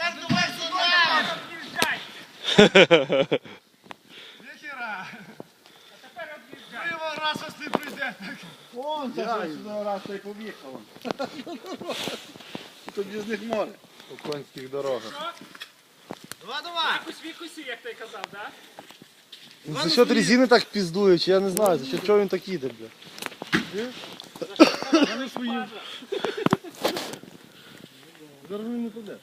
Так давай сюда! Нихера! А Ніхіра. Ви його раз ось не прийде. Вон, зараз сюди раз та й поїхав. Тоді з них море. У конських дорогах. Два, два! Якусь вікусі, як ти казав, так? За що резини так піздують, я не знаю, за що він так їде, бля. Я не свою. Зараз він не туди.